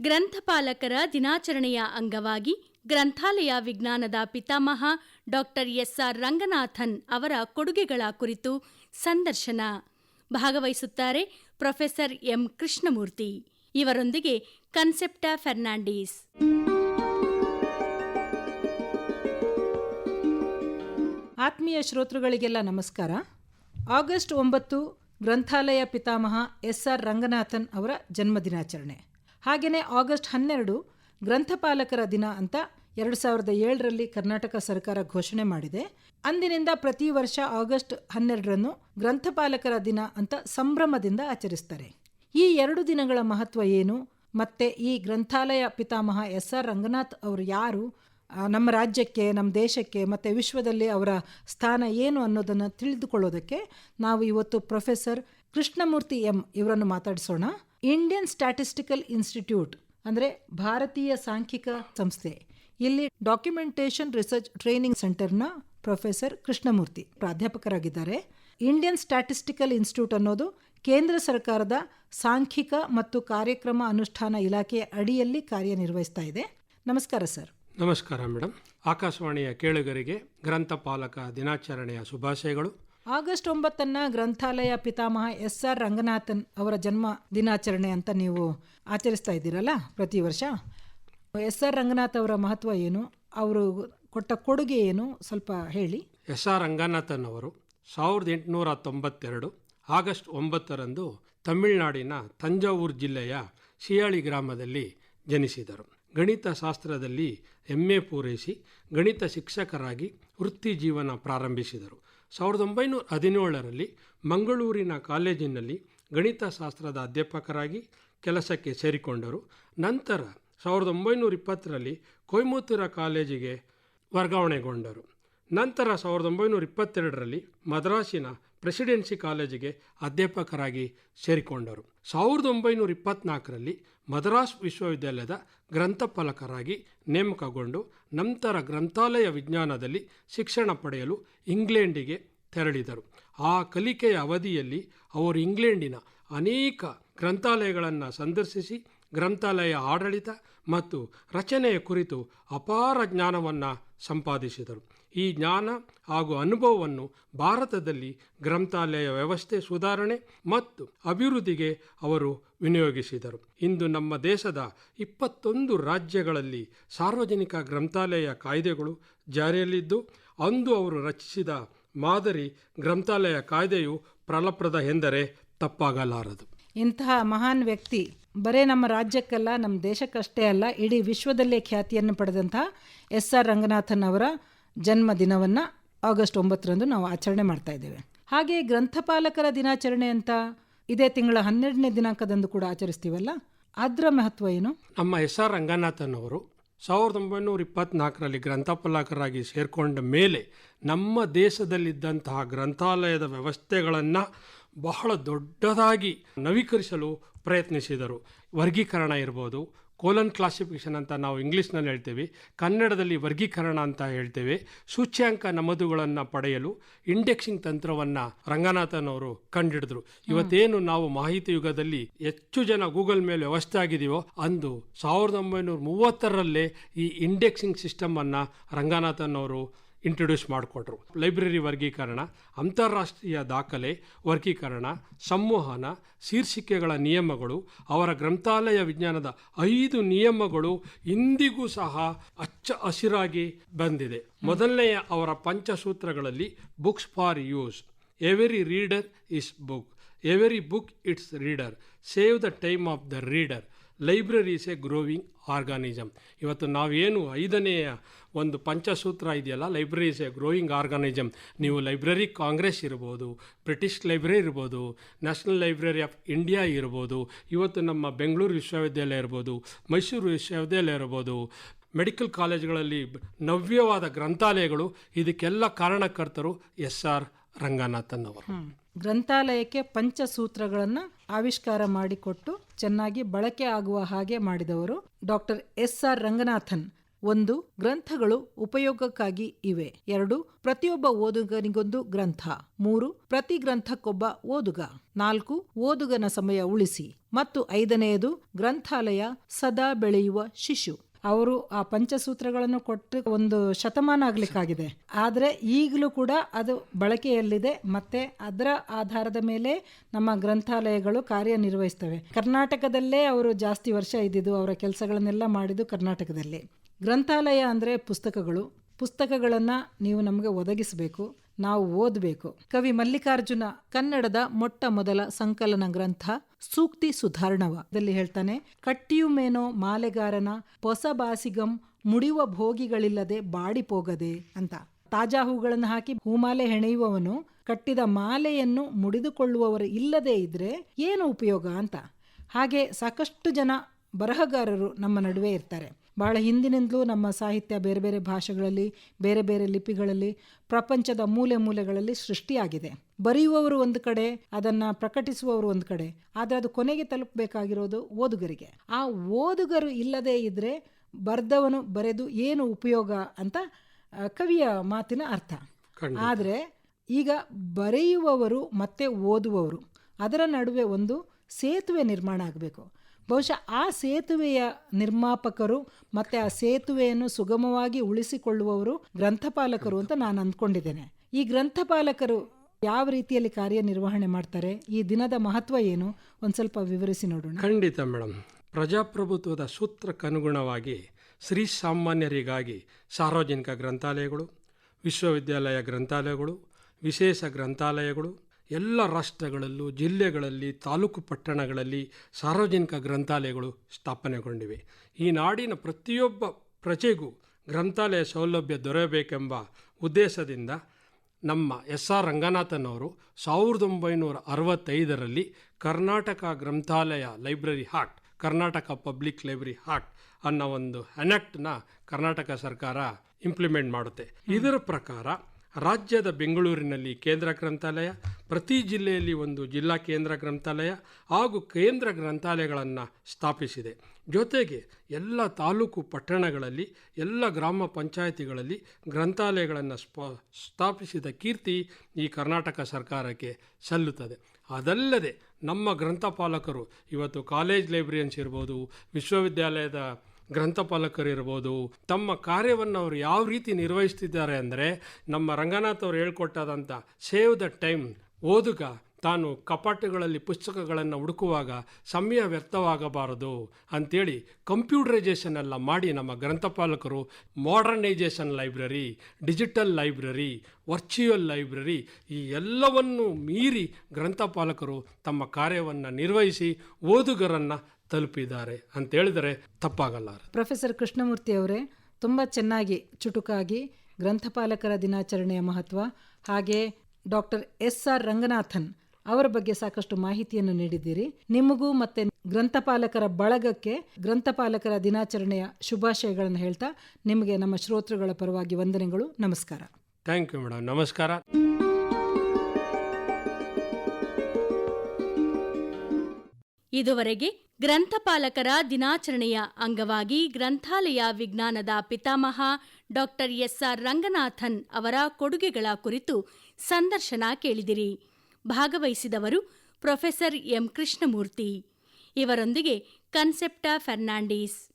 ಗ್ರಂಥಪಾಲಕರ ದಿನಾಚರಣೆಯ ಅಂಗವಾಗಿ ಗ್ರಂಥಾಲಯ ವಿಜ್ಞಾನದ ಪಿತಾಮಹ ಡಾಕ್ಟರ್ ಎಸ್ಆರ್ ರಂಗನಾಥನ್ ಅವರ ಕೊಡುಗೆಗಳ ಕುರಿತು ಸಂದರ್ಶನ. ಭಾಗವಹಿಸುತ್ತಾರೆ ಪ್ರೊಫೆಸರ್ ಎಂ ಕೃಷ್ಣಮೂರ್ತಿ. ಇವರೊಂದಿಗೆ ಕನ್ಸೆಪ್ಟ ಫೆರ್ನಾಂಡೀಸ್. ಆತ್ಮೀಯ ಶ್ರೋತೃಗಳಿಗೆಲ್ಲ ನಮಸ್ಕಾರ. ಆಗಸ್ಟ್ ಒಂಬತ್ತು ಗ್ರಂಥಾಲಯ ಪಿತಾಮಹ ಎಸ್ ಆರ್ ರಂಗನಾಥನ್ ಅವರ ಜನ್ಮದಿನಾಚರಣೆ. ಹಾಗೆಯೇ ಆಗಸ್ಟ್ ಹನ್ನೆರಡು ಗ್ರಂಥಪಾಲಕರ ದಿನ ಅಂತ ಎರಡು ಸಾವಿರದ ಏಳರಲ್ಲಿ ಕರ್ನಾಟಕ ಸರ್ಕಾರ ಘೋಷಣೆ ಮಾಡಿದೆ. ಅಂದಿನಿಂದ ಪ್ರತಿ ವರ್ಷ ಆಗಸ್ಟ್ ಹನ್ನೆರಡರನ್ನು ಗ್ರಂಥಪಾಲಕರ ದಿನ ಅಂತ ಸಂಭ್ರಮದಿಂದ ಆಚರಿಸ್ತಾರೆ. ಈ ಎರಡು ದಿನಗಳ ಮಹತ್ವ ಏನು? ಮತ್ತೆ ಈ ಗ್ರಂಥಾಲಯ ಪಿತಾಮಹ ಎಸ್ ಆರ್ ರಂಗನಾಥ್ ಅವರು ಯಾರು? ನಮ್ಮ ರಾಜ್ಯಕ್ಕೆ, ನಮ್ಮ ದೇಶಕ್ಕೆ, ಮತ್ತು ವಿಶ್ವದಲ್ಲಿ ಅವರ ಸ್ಥಾನ ಏನು ಅನ್ನೋದನ್ನು ತಿಳಿದುಕೊಳ್ಳೋದಕ್ಕೆ ನಾವು ಇವತ್ತು ಪ್ರೊಫೆಸರ್ ಕೃಷ್ಣಮೂರ್ತಿ ಎಂ ಇವರನ್ನು ಮಾತಾಡಿಸೋಣ. ಇಂಡಿಯನ್ ಸ್ಟ್ಯಾಟಿಸ್ಟಿಕಲ್ ಇನ್ಸ್ಟಿಟ್ಯೂಟ್ ಅಂದರೆ ಭಾರತೀಯ ಸಾಂಖ್ಯಿಕ ಸಂಸ್ಥೆ. ಇಲ್ಲಿ ಡಾಕ್ಯುಮೆಂಟೇಷನ್ ರಿಸರ್ಚ್ ಟ್ರೈನಿಂಗ್ ಸೆಂಟರ್ನ ಪ್ರೊಫೆಸರ್ ಕೃಷ್ಣಮೂರ್ತಿ ಪ್ರಾಧ್ಯಾಪಕರಾಗಿದ್ದಾರೆ. ಇಂಡಿಯನ್ ಸ್ಟ್ಯಾಟಿಸ್ಟಿಕಲ್ ಇನ್ಸ್ಟಿಟ್ಯೂಟ್ ಅನ್ನೋದು ಕೇಂದ್ರ ಸರ್ಕಾರದ ಸಾಂಖ್ಯಿಕ ಮತ್ತು ಕಾರ್ಯಕ್ರಮ ಅನುಷ್ಠಾನ ಇಲಾಖೆಯ ಅಡಿಯಲ್ಲಿ ಕಾರ್ಯನಿರ್ವಹಿಸ್ತಾ ಇದೆ. ನಮಸ್ಕಾರ ಸರ್. ನಮಸ್ಕಾರ ಮೇಡಮ್ ಆಕಾಶವಾಣಿಯ ಕೇಳುಗರಿಗೆ ಗ್ರಂಥಪಾಲಕ ದಿನಾಚರಣೆಯ ಶುಭಾಶಯಗಳು. ಆಗಸ್ಟ್ ಒಂಬತ್ತನ್ನ ಗ್ರಂಥಾಲಯ ಪಿತಾಮಹ ಎಸ್ ಆರ್ ರಂಗನಾಥನ್ ಅವರ ಜನ್ಮ ದಿನಾಚರಣೆ ಅಂತ ನೀವು ಆಚರಿಸ್ತಾ ಇದ್ದೀರಲ್ಲ ಪ್ರತಿ ವರ್ಷ. ಎಸ್ ಆರ್ ರಂಗನಾಥ್ ಅವರ ಮಹತ್ವ ಏನು? ಅವರು ಕೊಟ್ಟ ಕೊಡುಗೆ ಏನು? ಸ್ವಲ್ಪ ಹೇಳಿ. ಎಸ್ ಆರ್ ರಂಗನಾಥನ್ ಅವರು ಸಾವಿರದ ಎಂಟುನೂರ ತೊಂಬತ್ತೆರಡು ಆಗಸ್ಟ್ ಒಂಬತ್ತರಂದು ತಮಿಳುನಾಡಿನ ತಂಜಾವೂರು ಜಿಲ್ಲೆಯ ಶಿಯಾಳಿ ಗ್ರಾಮದಲ್ಲಿ ಜನಿಸಿದರು. ಗಣಿತ ಶಾಸ್ತ್ರದಲ್ಲಿ ಎಂ ಪೂರೈಸಿ ಗಣಿತ ಶಿಕ್ಷಕರಾಗಿ ವೃತ್ತಿ ಜೀವನ ಪ್ರಾರಂಭಿಸಿದರು. ಸಾವಿರದ ಒಂಬೈನೂರ ಹದಿನೇಳರಲ್ಲಿ ಮಂಗಳೂರಿನ ಕಾಲೇಜಿನಲ್ಲಿ ಗಣಿತಶಾಸ್ತ್ರದ ಅಧ್ಯಾಪಕರಾಗಿ ಕೆಲಸಕ್ಕೆ ಸೇರಿಕೊಂಡರು. ನಂತರ ಸಾವಿರದ ಒಂಬೈನೂರ ಇಪ್ಪತ್ತರಲ್ಲಿ ಕೊಯಮತ್ತೂರ ಕಾಲೇಜಿಗೆ ವರ್ಗಾವಣೆಗೊಂಡರು. ನಂತರ ಸಾವಿರದ ಒಂಬೈನೂರ ಇಪ್ಪತ್ತೆರಡರಲ್ಲಿ ಮದ್ರಾಸಿನ ಪ್ರೆಸಿಡೆನ್ಸಿ ಕಾಲೇಜಿಗೆ ಅಧ್ಯಾಪಕರಾಗಿ ಸೇರಿಕೊಂಡರು. ಸಾವಿರದ ಒಂಬೈನೂರ ಇಪ್ಪತ್ನಾಲ್ಕರಲ್ಲಿ ಮದ್ರಾಸ್ ವಿಶ್ವವಿದ್ಯಾಲಯದ ಗ್ರಂಥಪಾಲಕರಾಗಿ ನೇಮಕಗೊಂಡು ನಂತರ ಗ್ರಂಥಾಲಯ ವಿಜ್ಞಾನದಲ್ಲಿ ಶಿಕ್ಷಣ ಪಡೆಯಲು ಇಂಗ್ಲೆಂಡಿಗೆ ತೆರಳಿದರು. ಆ ಕಲಿಕೆಯ ಅವಧಿಯಲ್ಲಿ ಅವರು ಇಂಗ್ಲೆಂಡಿನ ಅನೇಕ ಗ್ರಂಥಾಲಯಗಳನ್ನು ಸಂದರ್ಶಿಸಿ, ಗ್ರಂಥಾಲಯ ಆಡಳಿತ ಮತ್ತು ರಚನೆಯ ಕುರಿತು ಅಪಾರ ಜ್ಞಾನವನ್ನು ಸಂಪಾದಿಸಿದರು. ಈ ಜ್ಞಾನ ಹಾಗೂ ಅನುಭವವನ್ನು ಭಾರತದಲ್ಲಿ ಗ್ರಂಥಾಲಯ ವ್ಯವಸ್ಥೆ ಸುಧಾರಣೆ ಮತ್ತು ಅಭಿವೃದ್ಧಿಗೆ ಅವರು ವಿನಿಯೋಗಿಸಿದರು. ಇಂದು ನಮ್ಮ ದೇಶದ ಇಪ್ಪತ್ತೊಂದು ರಾಜ್ಯಗಳಲ್ಲಿ ಸಾರ್ವಜನಿಕ ಗ್ರಂಥಾಲಯ ಕಾಯ್ದೆಗಳು ಜಾರಿಯಲ್ಲಿದ್ದು, ಅಂದು ಅವರು ರಚಿಸಿದ ಮಾದರಿ ಗ್ರಂಥಾಲಯ ಕಾಯ್ದೆಯು ಪ್ರಲಪ್ರದ ಎಂದರೆ ತಪ್ಪಾಗಲಾರದು. ಇಂತಹ ಮಹಾನ್ ವ್ಯಕ್ತಿ ಬರೇ ನಮ್ಮ ರಾಜ್ಯಕ್ಕಲ್ಲ, ನಮ್ಮ ದೇಶಕ್ಕಷ್ಟೇ ಅಲ್ಲ, ಇಡೀ ವಿಶ್ವದಲ್ಲೇ ಖ್ಯಾತಿಯನ್ನು ಪಡೆದಂತಹ ಎಸ್ ಆರ್ ರಂಗನಾಥನ್ ಅವರ ಜನ್ಮ ದಿನವನ್ನು ಆಗಸ್ಟ್ ಒಂಬತ್ತರಂದು ನಾವು ಆಚರಣೆ ಮಾಡ್ತಾ ಇದ್ದೇವೆ. ಹಾಗೆ ಗ್ರಂಥಪಾಲಕರ ದಿನಾಚರಣೆ ಅಂತ ಇದೇ ತಿಂಗಳ ಹನ್ನೆರಡನೇ ದಿನಾಂಕದಂದು ಕೂಡ ಆಚರಿಸ್ತೀವಲ್ಲ? ಅದರ ಮಹತ್ವ ಏನು? ನಮ್ಮ ಎಸ್ ಆರ್ ರಂಗನಾಥನ್ ಅವರು ಸಾವಿರದ ಒಂಬೈನೂರ ಇಪ್ಪತ್ನಾಲ್ಕರಲ್ಲಿ ಗ್ರಂಥಪಾಲಕರಾಗಿ ಸೇರಿಕೊಂಡ ಮೇಲೆ ನಮ್ಮ ದೇಶದಲ್ಲಿದ್ದಂತಹ ಗ್ರಂಥಾಲಯದ ವ್ಯವಸ್ಥೆಗಳನ್ನು ಬಹಳ ದೊಡ್ಡದಾಗಿ ನವೀಕರಿಸಲು ಪ್ರಯತ್ನಿಸಿದರು. ವರ್ಗೀಕರಣ ಇರ್ಬೋದು ಕೋಲನ್ ಕ್ಲಾಸಿಫಿಕೇಷನ್ ಅಂತ ನಾವು ಇಂಗ್ಲೀಷ್ನಲ್ಲಿ ಹೇಳ್ತೇವೆ, ಕನ್ನಡದಲ್ಲಿ ವರ್ಗೀಕರಣ ಅಂತ ಹೇಳ್ತೇವೆ, ಸೂಚ್ಯಾಂಕ ನಮದುಗಳನ್ನು ಪಡೆಯಲು ಇಂಡೆಕ್ಸಿಂಗ್ ತಂತ್ರವನ್ನು ರಂಗನಾಥನ್ ಅವರು ಕಂಡಿಡಿದ್ರು. ಇವತ್ತೇನು ನಾವು ಮಾಹಿತಿ ಯುಗದಲ್ಲಿ ಹೆಚ್ಚು ಜನ ಗೂಗಲ್ ಮೇಲೆ ವ್ಯವಸ್ಥೆ ಆಗಿದೆಯೋ ಅಂದು ಸಾವಿರದ ಒಂಬೈನೂರ ಮೂವತ್ತರಲ್ಲೇ ಈ ಇಂಡೆಕ್ಸಿಂಗ್ ಸಿಸ್ಟಮನ್ನು ರಂಗನಾಥನ್ ಅವರು ಇಂಟ್ರೊಡ್ಯೂಸ್ ಮಾಡಿಕೊಟ್ರು. ಲೈಬ್ರರಿ ವರ್ಗೀಕರಣ, ಅಂತಾರಾಷ್ಟ್ರೀಯ ದಾಖಲೆ ವರ್ಗೀಕರಣ, ಸಂವಹನ, ಶೀರ್ಷಿಕೆಗಳ ನಿಯಮಗಳು, ಅವರ ಗ್ರಂಥಾಲಯ ವಿಜ್ಞಾನದ ಐದು ನಿಯಮಗಳು ಇಂದಿಗೂ ಸಹ ಅಚ್ಚ ಹಸಿರಾಗಿ ಬಂದಿದೆ. ಮೊದಲನೆಯ ಅವರ ಪಂಚಸೂತ್ರಗಳಲ್ಲಿ books for use every reader is book every book its reader save the time of the reader library is a growing organism ಇವತ್ತು ನಾವೇನು ಐದನೆಯ ಒಂದು ಪಂಚಸೂತ್ರ ಇದೆಯಲ್ಲ library is a growing organism ನೀವು ಲೈಬ್ರರಿ ಕಾಂಗ್ರೆಸ್ ಇರ್ಬೋದು ಬ್ರಿಟಿಷ್ ಲೈಬ್ರರಿ ಇರ್ಬೋದು national library of India ಇರ್ಬೋದು, ಇವತ್ತು ನಮ್ಮ ಬೆಂಗಳೂರು ವಿಶ್ವವಿದ್ಯಾಲಯ ಇರ್ಬೋದು ಮೈಸೂರು ವಿಶ್ವವಿದ್ಯಾಲಯ ಇರ್ಬೋದು ಮೆಡಿಕಲ್ ಕಾಲೇಜುಗಳಲ್ಲಿ ನವ್ಯವಾದ ಗ್ರಂಥಾಲಯಗಳು, ಇದಕ್ಕೆಲ್ಲ ಕಾರಣಕರ್ತರು ಎಸ್ ಆರ್ ರಂಗನಾಥನ್ ಅವರು. ಗ್ರಂಥಾಲಯಕ್ಕೆ ಪಂಚಸೂತ್ರಗಳನ್ನು ಆವಿಷ್ಕಾರ ಮಾಡಿಕೊಟ್ಟು ಚೆನ್ನಾಗಿ ಬಳಕೆ ಆಗುವ ಹಾಗೆ ಮಾಡಿದವರು ಡಾಕ್ಟರ್ ಎಸ್ ಆರ್ ರಂಗನಾಥನ್. ಒಂದು, ಗ್ರಂಥಗಳು ಉಪಯೋಗಕ್ಕಾಗಿ ಇವೆ. ಎರಡು, ಪ್ರತಿಯೊಬ್ಬ ಓದುಗನಿಗೊಂದು ಗ್ರಂಥ. ಮೂರು, ಪ್ರತಿ ಗ್ರಂಥಕ್ಕೊಬ್ಬ ಓದುಗ. ನಾಲ್ಕು, ಓದುಗನ ಸಮಯ ಉಳಿಸಿ. ಮತ್ತು ಐದನೆಯದು, ಗ್ರಂಥಾಲಯ ಸದಾ ಬೆಳೆಯುವ ಶಿಶು. ಅವರು ಆ ಪಂಚಸೂತ್ರಗಳನ್ನು ಕೊಟ್ಟು ಒಂದು ಶತಮಾನ ಆಗ್ಲಿಕ್ಕಾಗಿದೆ. ಆದರೆ ಈಗಲೂ ಕೂಡ ಅದು ಬಳಕೆಯಲ್ಲಿದೆ. ಮತ್ತೆ ಅದರ ಆಧಾರದ ಮೇಲೆ ನಮ್ಮ ಗ್ರಂಥಾಲಯಗಳು ಕಾರ್ಯನಿರ್ವಹಿಸ್ತವೆ. ಕರ್ನಾಟಕದಲ್ಲೇ ಅವರು ಜಾಸ್ತಿ ವರ್ಷ ಇದ್ದಿದ್ದು ಅವರ ಕೆಲಸಗಳನ್ನೆಲ್ಲ ಮಾಡಿದ್ದು ಕರ್ನಾಟಕದಲ್ಲಿ. ಗ್ರಂಥಾಲಯ ಅಂದ್ರೆ ಪುಸ್ತಕಗಳು. ಪುಸ್ತಕಗಳನ್ನು ನೀವು ನಮಗೆ ಒದಗಿಸಬೇಕು. ನಾವು ಓದಬೇಕು. ಕವಿ ಮಲ್ಲಿಕಾರ್ಜುನ ಕನ್ನಡದ ಮೊಟ್ಟ ಮೊದಲ ಸಂಕಲನ ಗ್ರಂಥ ಸೂಕ್ತಿ ಸುಧಾರಣವದಲ್ಲಿ ಹೇಳ್ತಾನೆ ಕಟ್ಟಿಯುಮೇನೋ ಮಾಲೆಗಾರನ ಹೊಸ ಬಾಸಿಗಂ ಮುಡಿಯುವ ಭೋಗಿಗಳಿಲ್ಲದೆ ಬಾಡಿಪೋಗದೆ ಅಂತ. ತಾಜಾ ಹೂಗಳನ್ನು ಹಾಕಿ ಹೂಮಾಲೆ ಹೆಣೆಯುವವನು ಕಟ್ಟಿದ ಮಾಲೆಯನ್ನು ಮುಡಿದುಕೊಳ್ಳುವವರು ಇಲ್ಲದೇ ಇದ್ರೆ ಏನು ಉಪಯೋಗ ಅಂತ. ಹಾಗೆ ಸಾಕಷ್ಟು ಜನ ಬರಹಗಾರರು ನಮ್ಮ ನಡುವೆ ಇರ್ತಾರೆ. ಬಹಳ ಹಿಂದಿನಿಂದಲೂ ನಮ್ಮ ಸಾಹಿತ್ಯ ಬೇರೆ ಬೇರೆ ಭಾಷೆಗಳಲ್ಲಿ ಬೇರೆ ಬೇರೆ ಲಿಪಿಗಳಲ್ಲಿ ಪ್ರಪಂಚದ ಮೂಲೆ ಮೂಲೆಗಳಲ್ಲಿ ಸೃಷ್ಟಿಯಾಗಿದೆ. ಬರೆಯುವವರು ಒಂದು ಕಡೆ ಅದನ್ನು ಪ್ರಕಟಿಸುವವರು ಒಂದು ಕಡೆ. ಆದರೆ ಅದು ಕೊನೆಗೆ ತಲುಪಬೇಕಾಗಿರೋದು ಓದುಗರಿಗೆ. ಆ ಓದುಗರು ಇಲ್ಲದೇ ಇದ್ದರೆ ಬರೆದವನು ಬರೆದು ಏನು ಉಪಯೋಗ ಅಂತ ಕವಿಯ ಮಾತಿನ ಅರ್ಥ. ಆದರೆ ಈಗ ಬರೆಯುವವರು ಮತ್ತೆ ಓದುವವರು ಅದರ ನಡುವೆ ಒಂದು ಸೇತುವೆ ನಿರ್ಮಾಣ ಆಗಬೇಕು. ಬಹುಶಃ ಆ ಸೇತುವೆಯ ನಿರ್ಮಾಪಕರು ಮತ್ತು ಆ ಸೇತುವೆಯನ್ನು ಸುಗಮವಾಗಿ ಉಳಿಸಿಕೊಳ್ಳುವವರು ಗ್ರಂಥಪಾಲಕರು ಅಂತ ನಾನು ಅಂದ್ಕೊಂಡಿದ್ದೇನೆ. ಈ ಗ್ರಂಥಪಾಲಕರು ಯಾವ ರೀತಿಯಲ್ಲಿ ಕಾರ್ಯನಿರ್ವಹಣೆ ಮಾಡ್ತಾರೆ? ಈ ದಿನದ ಮಹತ್ವ ಏನು? ಒಂದು ಸ್ವಲ್ಪ ವಿವರಿಸಿ ನೋಡೋಣ. ಖಂಡಿತ ಮೇಡಮ್ ಪ್ರಜಾಪ್ರಭುತ್ವದ ಸೂತ್ರಕ್ಕನುಗುಣವಾಗಿ ಶ್ರೀ ಸಾಮಾನ್ಯರಿಗಾಗಿ ಸಾರ್ವಜನಿಕ ಗ್ರಂಥಾಲಯಗಳು, ವಿಶ್ವವಿದ್ಯಾಲಯ ಗ್ರಂಥಾಲಯಗಳು, ವಿಶೇಷ ಗ್ರಂಥಾಲಯಗಳು ಎಲ್ಲ ರಾಷ್ಟ್ರಗಳಲ್ಲೂ ಜಿಲ್ಲೆಗಳಲ್ಲಿ ತಾಲೂಕು ಪಟ್ಟಣಗಳಲ್ಲಿ ಸಾರ್ವಜನಿಕ ಗ್ರಂಥಾಲಯಗಳು ಸ್ಥಾಪನೆಗೊಂಡಿವೆ. ಈ ನಾಡಿನ ಪ್ರತಿಯೊಬ್ಬ ಪ್ರಜೆಗೂ ಗ್ರಂಥಾಲಯ ಸೌಲಭ್ಯ ದೊರೆಯಬೇಕೆಂಬ ಉದ್ದೇಶದಿಂದ ನಮ್ಮ ಎಸ್ ಆರ್ ರಂಗನಾಥನ್ ಅವರು ಸಾವಿರದ ಒಂಬೈನೂರ ಅರವತ್ತೈದರಲ್ಲಿ ಕರ್ನಾಟಕ ಗ್ರಂಥಾಲಯ library act Karnataka public library act ಅನ್ನೋ ಒಂದು ಅನೆಕ್ಟ್ನ ಕರ್ನಾಟಕ ಸರ್ಕಾರ ಇಂಪ್ಲಿಮೆಂಟ್ ಮಾಡುತ್ತೆ. ಇದರ ಪ್ರಕಾರ ರಾಜ್ಯದ ಬೆಂಗಳೂರಿನಲ್ಲಿ ಕೇಂದ್ರ ಗ್ರಂಥಾಲಯ, ಪ್ರತಿ ಜಿಲ್ಲೆಯಲ್ಲಿ ಒಂದು ಜಿಲ್ಲಾ ಕೇಂದ್ರ ಗ್ರಂಥಾಲಯ ಹಾಗೂ ಕೇಂದ್ರ ಗ್ರಂಥಾಲಯಗಳನ್ನು ಸ್ಥಾಪಿಸಿದೆ. ಜೊತೆಗೆ ಎಲ್ಲ ತಾಲೂಕು ಪಟ್ಟಣಗಳಲ್ಲಿ, ಎಲ್ಲ ಗ್ರಾಮ ಪಂಚಾಯಿತಿಗಳಲ್ಲಿ ಗ್ರಂಥಾಲಯಗಳನ್ನು ಸ್ಪ, ಸ್ಥಾಪಿಸಿದ ಕೀರ್ತಿ ಈ ಕರ್ನಾಟಕ ಸರ್ಕಾರಕ್ಕೆ ಸಲ್ಲುತ್ತದೆ. ಅದಲ್ಲದೆ ನಮ್ಮ ಗ್ರಂಥಪಾಲಕರು, ಇವತ್ತು ಕಾಲೇಜ್ ಲೈಬ್ರರಿಯನ್ಸ್ ಇರ್ಬೋದು, ವಿಶ್ವವಿದ್ಯಾಲಯದ ಗ್ರಂಥಪಾಲಕರು ಇರ್ಬೋದು ತಮ್ಮ ಕಾರ್ಯವನ್ನು ಅವರು ಯಾವ ರೀತಿ ನಿರ್ವಹಿಸ್ತಿದ್ದಾರೆ ಅಂದರೆ, ನಮ್ಮ ರಂಗನಾಥ್ ಅವರು ಹೇಳ್ಕೊಟ್ಟಾದಂಥ ಸೇವ್ ದ ಟೈಮ್ ಓದುಗ ತಾನು ಕಪಾಟುಗಳಲ್ಲಿ ಪುಸ್ತಕಗಳನ್ನು ಹುಡುಕುವಾಗ ಸಮಯ ವ್ಯರ್ಥವಾಗಬಾರದು ಅಂಥೇಳಿ ಕಂಪ್ಯೂಟರೈಜೇಷನ್ ಎಲ್ಲ ಮಾಡಿ ನಮ್ಮ ಗ್ರಂಥಪಾಲಕರು modernisation library, digital library virtual library, ಈ ಎಲ್ಲವನ್ನು ಮೀರಿ ಗ್ರಂಥಪಾಲಕರು ತಮ್ಮ ಕಾರ್ಯವನ್ನು ನಿರ್ವಹಿಸಿ ಓದುಗರನ್ನು ತಲುಪಿದ್ದಾರೆ ಅಂತ ಹೇಳಿದರೆ ತಪ್ಪಾಗಲ್ಲ ಪ್ರೊಫೆಸರ್ ಕೃಷ್ಣಮೂರ್ತಿ ಅವರೇ ತುಂಬ ಚೆನ್ನಾಗಿ ಚುಟುಕಾಗಿ ಗ್ರಂಥಪಾಲಕರ ದಿನಾಚರಣೆಯ ಮಹತ್ವ ಹಾಗೆ ಡಾಕ್ಟರ್ ಎಸ್ ಆರ್ ರಂಗನಾಥನ್ ಅವರ ಬಗ್ಗೆ ಸಾಕಷ್ಟು ಮಾಹಿತಿಯನ್ನು ನೀಡಿದ್ದೀರಿ. ನಿಮಗೂ ಮತ್ತೆ ಗ್ರಂಥಪಾಲಕರ ಬಳಗಕ್ಕೆ ಗ್ರಂಥಪಾಲಕರ ದಿನಾಚರಣೆಯ ಶುಭಾಶಯಗಳನ್ನು ಹೇಳ್ತಾ ನಿಮಗೆ ನಮ್ಮ ಶ್ರೋತೃಗಳ ಪರವಾಗಿ ವಂದನೆಗಳು. ನಮಸ್ಕಾರ. ಥ್ಯಾಂಕ್ ಯು ಮೇಡಮ್ ನಮಸ್ಕಾರ. ಇದುವರೆಗೆ ಗ್ರಂಥಪಾಲಕರ ದಿನಾಚರಣೆಯ ಅಂಗವಾಗಿ ಗ್ರಂಥಾಲಯ ವಿಜ್ಞಾನದ ಪಿತಾಮಹ ಡಾಕ್ಟರ್ ಎಸ್ಆರ್ ರಂಗನಾಥನ್ ಅವರ ಕೊಡುಗೆಗಳ ಕುರಿತು ಸಂದರ್ಶನ ಕೇಳಿದಿರಿ. ಭಾಗವಹಿಸಿದವರು ಪ್ರೊಫೆಸರ್ ಎಂ. ಕೃಷ್ಣಮೂರ್ತಿ. ಇವರೊಂದಿಗೆ ಕನ್ಸೆಪ್ಟ ಫೆರ್ನಾಂಡೀಸ್.